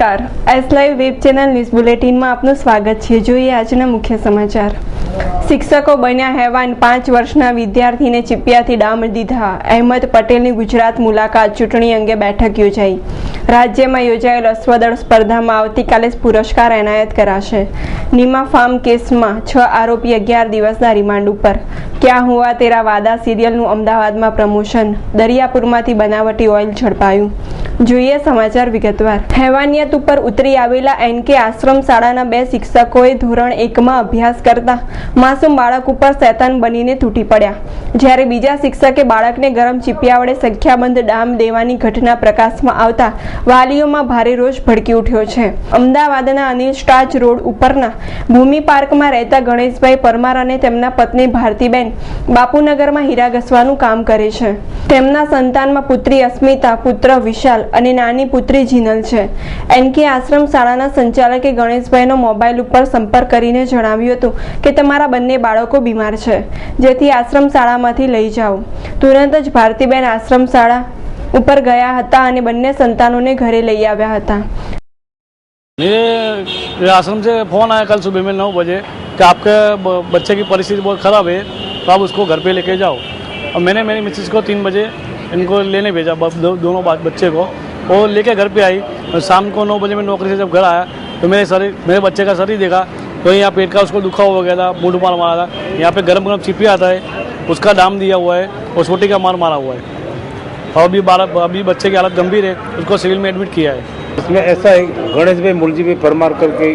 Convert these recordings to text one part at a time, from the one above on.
નમસ્કાર. S live web channel news બુલેટિનમાં આપનું સ્વાગત છે. જોઈએ આજના મુખ્ય સમાચાર. શિક્ષકો બન્યા હેવાન પાંચ વર્ષના વિદ્યાર્થીને ચીપિયાથી ડામ દીધા. અહેમદ પટેલની ગુજરાત મુલાકાત ચૂંટણી અંગે બેઠક યોજાઈ. રાજ્યમાં યોજાયેલ અશ્વદળ સ્પર્ધામાં આવતીકાલે પુરસ્કાર એનાયત કરાશે. નીમા ફાર્મ કેસમાં છ આરોપી અગિયાર દિવસના રિમાન્ડ ઉપર. ક્યાં હુઆ તેરા વાદા સિરિયલનું અમદાવાદમાં પ્રમોશન. દરિયાપુરમાંથી બનાવટી ઓઇલ ઝડપાયું. જોઈએ સમાચાર વિગતવાર. હેવાનિયત ઉપર ઉતરી આવેલા એનકે આશ્રમ શાળાના બે શિક્ષકોએ ધોરણ એકમાં અભ્યાસ કરતા માસૂમ બાળક ઉપર શેતાન બનીને તૂટી પડ્યા. જ્યારે બીજા શિક્ષકે બાળકને ગરમ ચીપિયા વડે સંખ્યાબંધ ડામ દેવાની ઘટના પ્રકાશમાં આવતા વાલીઓમાં ભારે રોષ ભડકી ઉઠ્યો છે. અમદાવાદના અનિલ સ્ટાચ રોડ ઉપરના ભૂમિ પાર્કમાં રહેતા ગણેશભાઈ પરમાર અને તેમના પત્ની ભારતીબેન બાપુનગરમાં હીરા ઘસવાનું કામ કરે છે. તેમના સંતાનમાં પુત્રી અસ્મિતા, પુત્ર વિશાલ અને નાની પુત્રી જીનલ છે એનકે આશ્રમ શાળાના સંચાલકે ગણેશભાઈનો મોબાઈલ ઉપર સંપર્ક કરીને જણાવ્યું હતું કે તમારા બંને બાળકો બીમાર છે જેથી આશ્રમ શાળામાંથી લઈ જાઓ તુરંત જ ભારતીબેન આશ્રમ શાળા ઉપર ગયા હતા અને બંને સંતાનોને ઘરે લઈ આવ્યા હતા ये ये आश्रम से फ़ोन आया कल सुबह में नौ बजे कि आपके ब- बच्चे की परिस्थिति बहुत ख़राब है तो आप उसको घर पे लेके जाओ और मैंने मेरी मिसेस को तीन बजे इनको लेने भेजा दो, दोनों बच्चे को। वो लेके घर पे आई। और शाम को नौ बजे मैं नौकरी से जब घर आया तो मेरे शरीर मेरे बच्चे का शरीर देखा तो यहाँ पेट का उसको दुखा हो गया था मुंड मार मारा था। यहाँ पे गरम गरम चिपी आता है उसका दाम दिया हुआ है और छोटी का मार मारा हुआ है। और अभी बालक अभी बच्चे की हालत गंभीर है उसको सिविल में एडमिट किया है। इसमें ऐसा है गणेश भाई मुलजी भाई परमार करके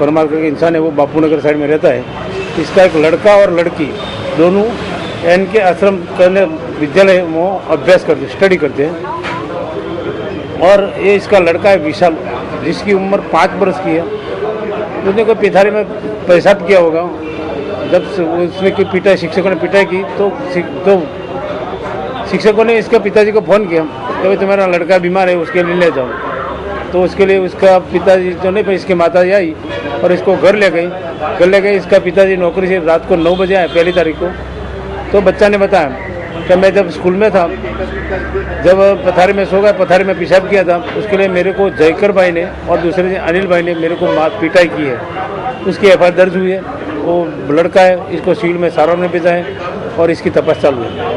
परमार करके इंसान है वो बापू नगर साइड में रहता है। इसका एक लड़का और लड़की दोनों एन के आश्रम करने विद्यालय में अभ्यास करते स्टडी करते हैं और ये इसका लड़का है विशाल जिसकी उम्र पाँच बरस की है उसने कोई पिथारी में पेशाब किया होगा जब उसने कोई पिटाई शिक्षकों ने पिटाई की तो तो शिक्षकों ने इसके पिताजी को फ़ोन किया कि भाई तुम्हारा लड़का बीमार है उसके लिए ले जाओ तो उसके लिए उसका पिताजी जो नहीं पर इसकी माता आई और इसको घर ले गई घर ले गई इसका पिताजी नौकरी से रात को नौ बजे आए पहली तारीख को तो बच्चा ने बताया कि मैं जब स्कूल में था जब पथारी में सो गया पथारी में पेशाब किया था उसके लिए मेरे को जयकर भाई ने और दूसरे दिन अनिल भाई ने मेरे को मार पिटाई की है उसकी एफ दर्ज हुई है वो लड़का है इसको सिविल में सारवार में भेजा है और इसकी तपास चालू है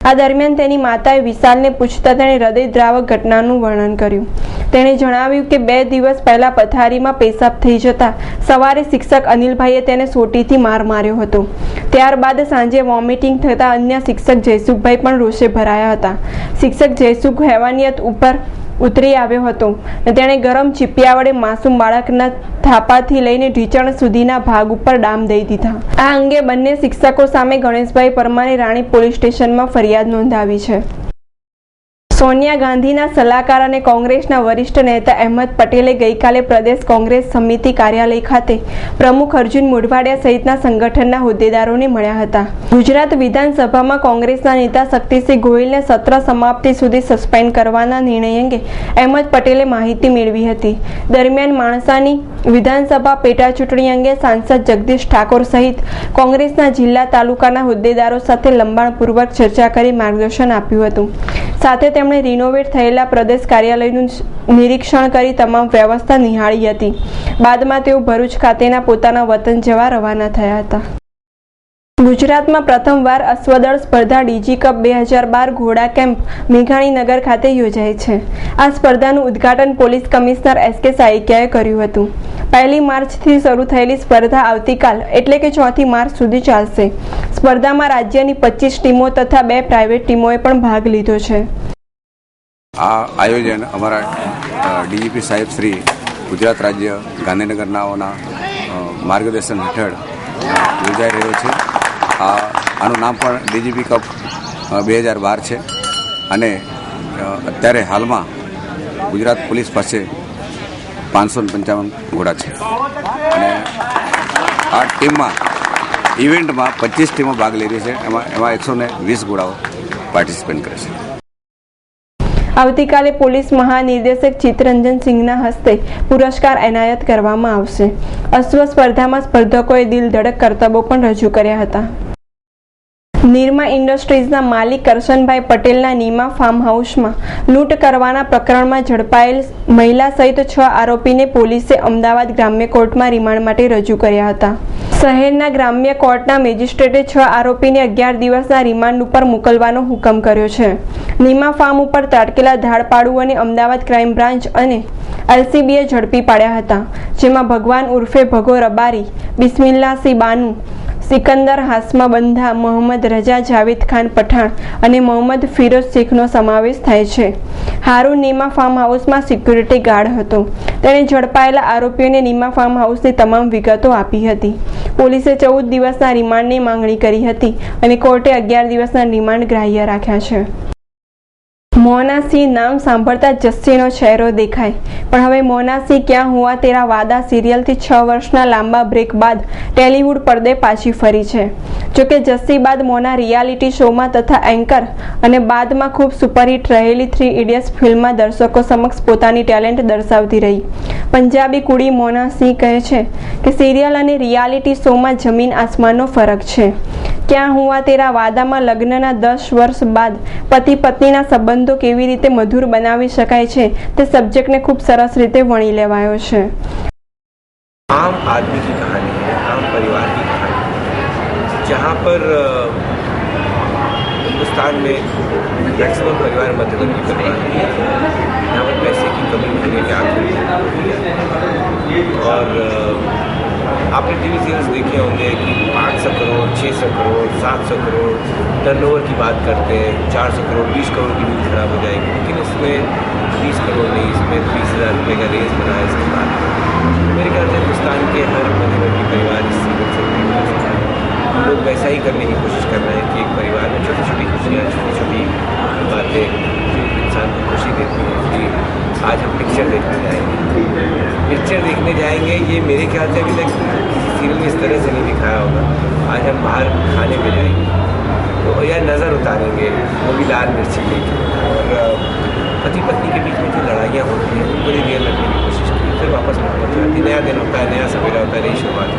આ દરમિયાન તેની માતાએ વિશાલને પૂછતા તેણે હૃદયદ્રાવક ઘટનાનું વર્ણન કર્યું તેણે જણાવ્યું કે બે દિવસ પહેલા પથારીમાં પેશાબ થઈ જતા સવારે શિક્ષક અનિલભાઈએ તેને સોટીથી માર માર્યો હતો. ત્યારબાદ સાંજે વોમિટિંગ થતાં અન્ય શિક્ષક જયસુખભાઈ પણ રોષે ભરાયા હતા. શિક્ષક જયસુખ હેવાનિયત ઉપર ઉતરી આવ્યો હતો તેણે ગરમ ચીપિયા વડે માસૂમ બાળકના થાપાથી લઈને ઢીચણ સુધીના ભાગ ઉપર ડામ દઈ દીધા. આ અંગે બંને શિક્ષકો સામે ગણેશભાઈ પરમારે રાણી પોલીસ સ્ટેશનમાં ફરિયાદ નોંધાવી છે. સોનિયા ગાંધીના સલાહકાર અને કોંગ્રેસના વરિષ્ઠ નેતા અહેમદ પટેલે ગઈકાલે પ્રદેશ કોંગ્રેસ સમિતિ કાર્યાલય ખાતે પ્રમુખ અર્જુન મોઢવાડિયા સહિતના સંગઠનના હોદ્દેદારોને મળ્યા હતા. ગુજરાત વિધાનસભામાં કોંગ્રેસના નેતા શક્તિસિંહ ગોહિલને સત્ર સમાપ્તિ સુધી સસ્પેન્ડ કરવાના નિર્ણય અંગે અહેમદ પટેલે માહિતી મેળવી હતી. દરમિયાન માણસાની વિધાનસભા પેટા ચૂંટણી અંગે સાંસદ જગદીશ ઠાકોર સહિત કોંગ્રેસના જિલ્લા તાલુકાના હોદ્દેદારો સાથે લંબાણપૂર્વક ચર્ચા કરી માર્ગદર્શન આપ્યું હતું. સાથે તેમણે રિનોવેટ થયેલા પ્રદેશ કાર્યાલયનું નિરીક્ષણ કરી તમામ વ્યવસ્થા નિહાળી હતી. બાદમાં તેઓ ભરૂચ ખાતેના પોતાના વતન જવા રવાના થયા હતા. ગુજરાતમાં પ્રથમવાર અશ્વદળ સ્પર્ધા ડીજી કપ બે હજાર બાર ઘોડા કેમ્પ મેઘાણીનગર ખાતે યોજાય છે. આ સ્પર્ધાનું ઉદ્ઘાટન પોલીસ કમિશનર એસ કે સાઇકિયાએ કર્યું હતું. પહેલી માર્ચથી શરૂ થયેલી સ્પર્ધા આવતીકાલ, એટલે કે ચોથી માર્ચ સુધી ચાલશે. સ્પર્ધામાં રાજ્યની પચીસ ટીમો તથા બે પ્રાઇવેટ ટીમોએ પણ ભાગ લીધો છે. આ આયોજન અમારા ડીજીપી સાહેબ શ્રી ગુજરાત રાજ્ય ગાંધીનગરનાઓના માર્ગદર્શન હેઠળ યોજાઈ રહ્યો છે. આનું નામ પણ ડીજીપી કપ બે હજાર બાર છે. અને અત્યારે હાલમાં ગુજરાત પોલીસ પાસે પાંચસો પંચાવન ઘોડા છે. અને આ ટીમમાં, ઇવેન્ટમાં પચીસ ટીમો ભાગ લઈ રહી છે. એમાં એમાં એકસો ને વીસ ઘોડાઓ પાર્ટિસિપેટ કરે છે. આવતીકાલે પોલીસ મહાનિર્દેશક ચિત્તરંજન સિંહના હસ્તે પુરસ્કાર એનાયત કરવામાં આવશે. અશ્વ સ્પર્ધામાં સ્પર્ધકોએ દિલ ધડક કરતબો પણ રજૂ કર્યા હતા. નિરમા ઇન્ડસ્ટ્રીઝના માલિક કરશનભાઈ પટેલના નીમા ફાર્મ હાઉસમાં લૂંટ કરવાના પ્રકરણમાં ઝડપાયેલ મહિલા સહિત છ આરોપીને પોલીસે અમદાવાદ ગ્રામ્ય કોર્ટમાં રિમાન્ડ માટે રજૂ કર્યા હતા. શહેરના ગ્રામ્ય કોર્ટના મેજિસ્ટ્રેટે છ આરોપીને અગિયાર દિવસના રિમાન્ડ ઉપર મોકલવાનો હુકમ કર્યો છે. નીમા ફાર્મ ઉપર તાટકેલા ધાડપાડુઓને અમદાવાદ ક્રાઇમ બ્રાન્ચ અને એલસીબીએ ઝડપી પાડ્યા હતા, જેમાં ભગવાન ઉર્ફે ભગો રબારી બિસ્મિલ્લા સી બાનુ સિકંદર હાસમા બંધા મોહમ્મદ રજા જાવેદ ખાન પઠાણ અને મોહમ્મદ ફિરોઝ શેખનો સમાવેશ થાય છે. હારૂન નીમા ફાર્મ હાઉસમાં સિક્યુરિટી ગાર્ડ હતો. તેણે ઝડપાયેલા આરોપીઓને નીમા ફાર્મ હાઉસની તમામ વિગતો આપી હતી. પોલીસે ચૌદ દિવસના રિમાન્ડની માંગણી કરી હતી અને કોર્ટે અગિયાર દિવસના રિમાન્ડ ગ્રાહ્ય રાખ્યા છે. મોના સિંહ નામ સાંભળતા જસ્સીનો ચહેરો દેખાય. પણ હવે મોનાસી ક્યાં હુઆ તેરા વાદા સિરિયલથી છ વર્ષના લાંબા બ્રેક બાદ ટેલિવૂડ પડદે પાછી ફરી છે. જોકે જસ્સી બાદ મોના રિયાલિટી શોમાં તથા એન્કર અને બાદમાં ખૂબ સુપરહિટ રહેલી થ્રી ઇડિયટ્સ ફિલ્મમાં દર્શકો સમક્ષ પોતાની ટેલેન્ટ દર્શાવતી રહી. પંજાબી કુડી મોના સિંહ કહે છે કે સિરિયલ અને રિયાલિટી શોમાં જમીન આસમાનનો ફરક છે. ક્યાં હુઆ તેરા વાદામાં લગ્નના દસ વર્ષ બાદ પતિ પત્નીના સંબંધો કેવી રીતે મધુર બનાવી શકાય છે તે સબ્જેક્ટને ખૂબ સરસ રીતે વણી લેવાયો છે आम आदमी की कहानी है आम परिवार की कहानी है जहाँ पर अ, हिंदुस्तान में मैक्सिमम परिवार मध्यवर्गीय परिवार है यहाँ पर पैसे की कमी होने के आखिरी और आपने टीवी सीरियल्स देखे होंगे कि 500 करोड़ 600 करोड़ 700 करोड़ टर्नओवर की बात करते हैं 400 करोड़ 20 करोड़ की नींद खराब हो जाएगी। लेकिन इसमें 20 करोड़ नहीं, इसमें बीस हज़ार रुपये का रेस बना है इसके बाद। मेरे ख्याल से हिंदुस्तान के हर मध्यवर्गीय परिवार इस सीरियल से हो। सकता लोग वैसा ही करने की कोशिश कर रहे हैं कि एक परिवार में छोटी छोटी खुशियाँ छोटी छोटी बातें जो इंसान को खुशी देती हैं कि आज हम पिक्चर देखते जाएँगे देखने जाएँगे, ये मेरे ख्याल से अभी तक सीरियल में इस तरह से नहीं दिखाया होगा। आज हम बाहर खाने पे जाएँगे तो या नज़र उतारेंगे, वो भी लाल मिर्ची लेके और पति पत्नी के बीच में जो लड़ाइयाँ होती हैं, उनको ही रियल रखने की कोशिश की। फिर वापस मोहब्बत हो। नया दिन होता है, नया सवेरा होता है, नई शुरुआत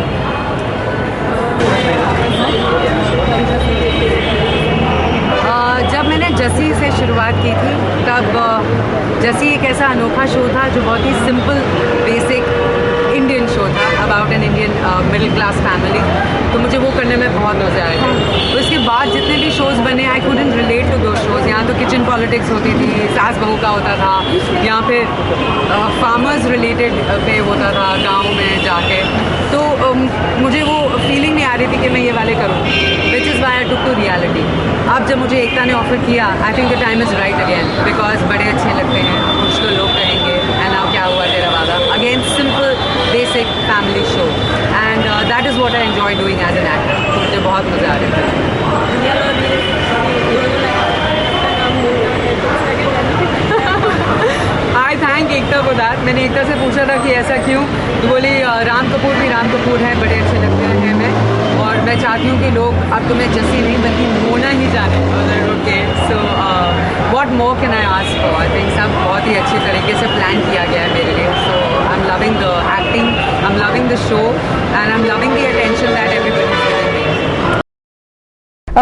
जब मैंने जसी से शुरुआत की थी, तब जसी एक ऐसा अनोखा शो था जो बहुत ही simple basic about an Indian middle class family तो मुझे वो करने में बहुत मज़ा आया। तो इसके बाद जितने भी शोज़ बने आई कुडन रिलेट टू दो शोज़ यहाँ तो किचन पॉलिटिक्स होती थी सास बहू का होता था या फिर फार्मर्स रिलेटेड पे होता था गाँव में जाके। तो अम, मुझे वो फीलिंग नहीं आ रही थी कि मैं ये वाले करूँ which is why I took to reality अब जब मुझे एकता ने ऑफ़र किया I think the time is right again because बड़े अच्छे लगते हैं कुछ तो लोग कहेंगे एंड क्या हुआ तेरा वादा? Again simple basic family show and that is what I enjoy doing as an actor मुझे बहुत मज़ा आ रहा था आई थैंक एकता को दैट मैंने एकता से पूछा था कि ऐसा क्यों? तो बोली राम कपूर भी राम कपूर है, बड़े अच्छे लगते हैं मैं और मैं चाहती हूँ कि लोग अब तुम्हें जसी नहीं, बल्कि मोना ही जाने। Okay so what more can I ask for I think सब बहुत ही अच्छी तरीके से प्लान किया गया है मेरे लिए सो आई I'm loving the acting, I'm loving the show, and I'm loving the attention that everybody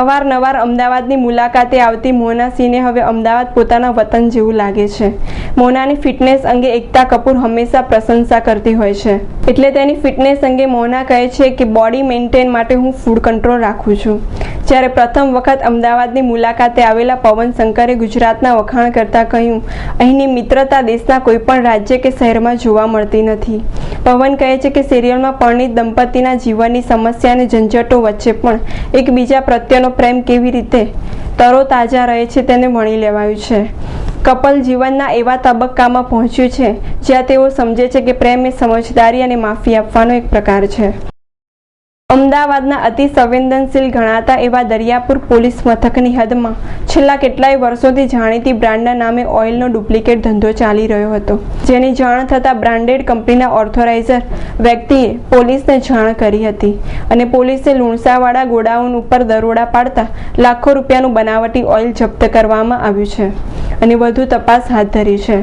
અવારનવાર અમદાવાદની મુલાકાતે આવતી મોના સિંહને હવે અમદાવાદ પોતાના વતન જેવું લાગે છે. મોનાની ફિટનેસ અંગે એકતા કપૂર હંમેશા પ્રશંસા કરતી હોય છે. એટલે તેની ફિટનેસ અંગે મોના કહે છે કે બોડી મેન્ટેન માટે હું ફૂડ કંટ્રોલ રાખું છું. જ્યારે પ્રથમ વખત અમદાવાદની મુલાકાતે આવેલા પવન શંકરે ગુજરાતના વખાણ કરતા કહ્યું, અહીંની મિત્રતા દેશના કોઈપણ રાજ્ય કે શહેરમાં જોવા મળતી નથી. પવન કહે છે કે સિરિયલમાં પરણિત દંપતીના જીવનની સમસ્યા અને ઝંઝટો વચ્ચે પણ એકબીજા પ્રત્યેનો પ્રેમ કેવી રીતે તરોતાજા રહે છે તેને વણી લેવાયું છે. કપલ જીવનના એવા તબક્કામાં પહોંચ્યું છે જ્યાં તેઓ સમજે છે કે પ્રેમ એ સમજદારી અને માફી આપવાનો એક પ્રકાર છે. અમદાવાદના અતિ સંવેદનશીલ ગણાતા એવા દરિયાપુર પોલીસ મથકની હદમાં છેલ્લા કેટલાય વર્ષોથી જાણીતી બ્રાન્ડના નામે ઓઇલનો ડુપ્લિકેટ ધંધો ચાલી રહ્યો હતો, જેની જાણ થતાં બ્રાન્ડેડ કંપનીના ઓથોરાઇઝર વ્યક્તિએ પોલીસને જાણ કરી હતી અને પોલીસે લુણસાવાડા ગોડાઉન ઉપર દરોડા પાડતા લાખો રૂપિયાનું બનાવટી ઓઇલ જપ્ત કરવામાં આવ્યું છે અને વધુ તપાસ હાથ ધરી છે.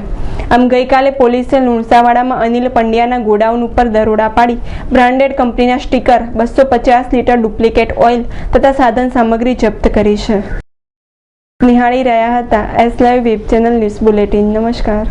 આમ ગઈકાલે પોલીસે લુણસાવાડામાં અનિલ પંડ્યાના ગોડાઉન ઉપર દરોડા પાડી બ્રાન્ડેડ કંપનીના સ્ટીકર બસો પચાસ લીટર ડુપ્લિકેટ ઓઇલ તથા સાધન સામગ્રી જપ્ત કરી છે. નિહાળી રહ્યા હતા. S live web channel news bulletin. નમસ્કાર.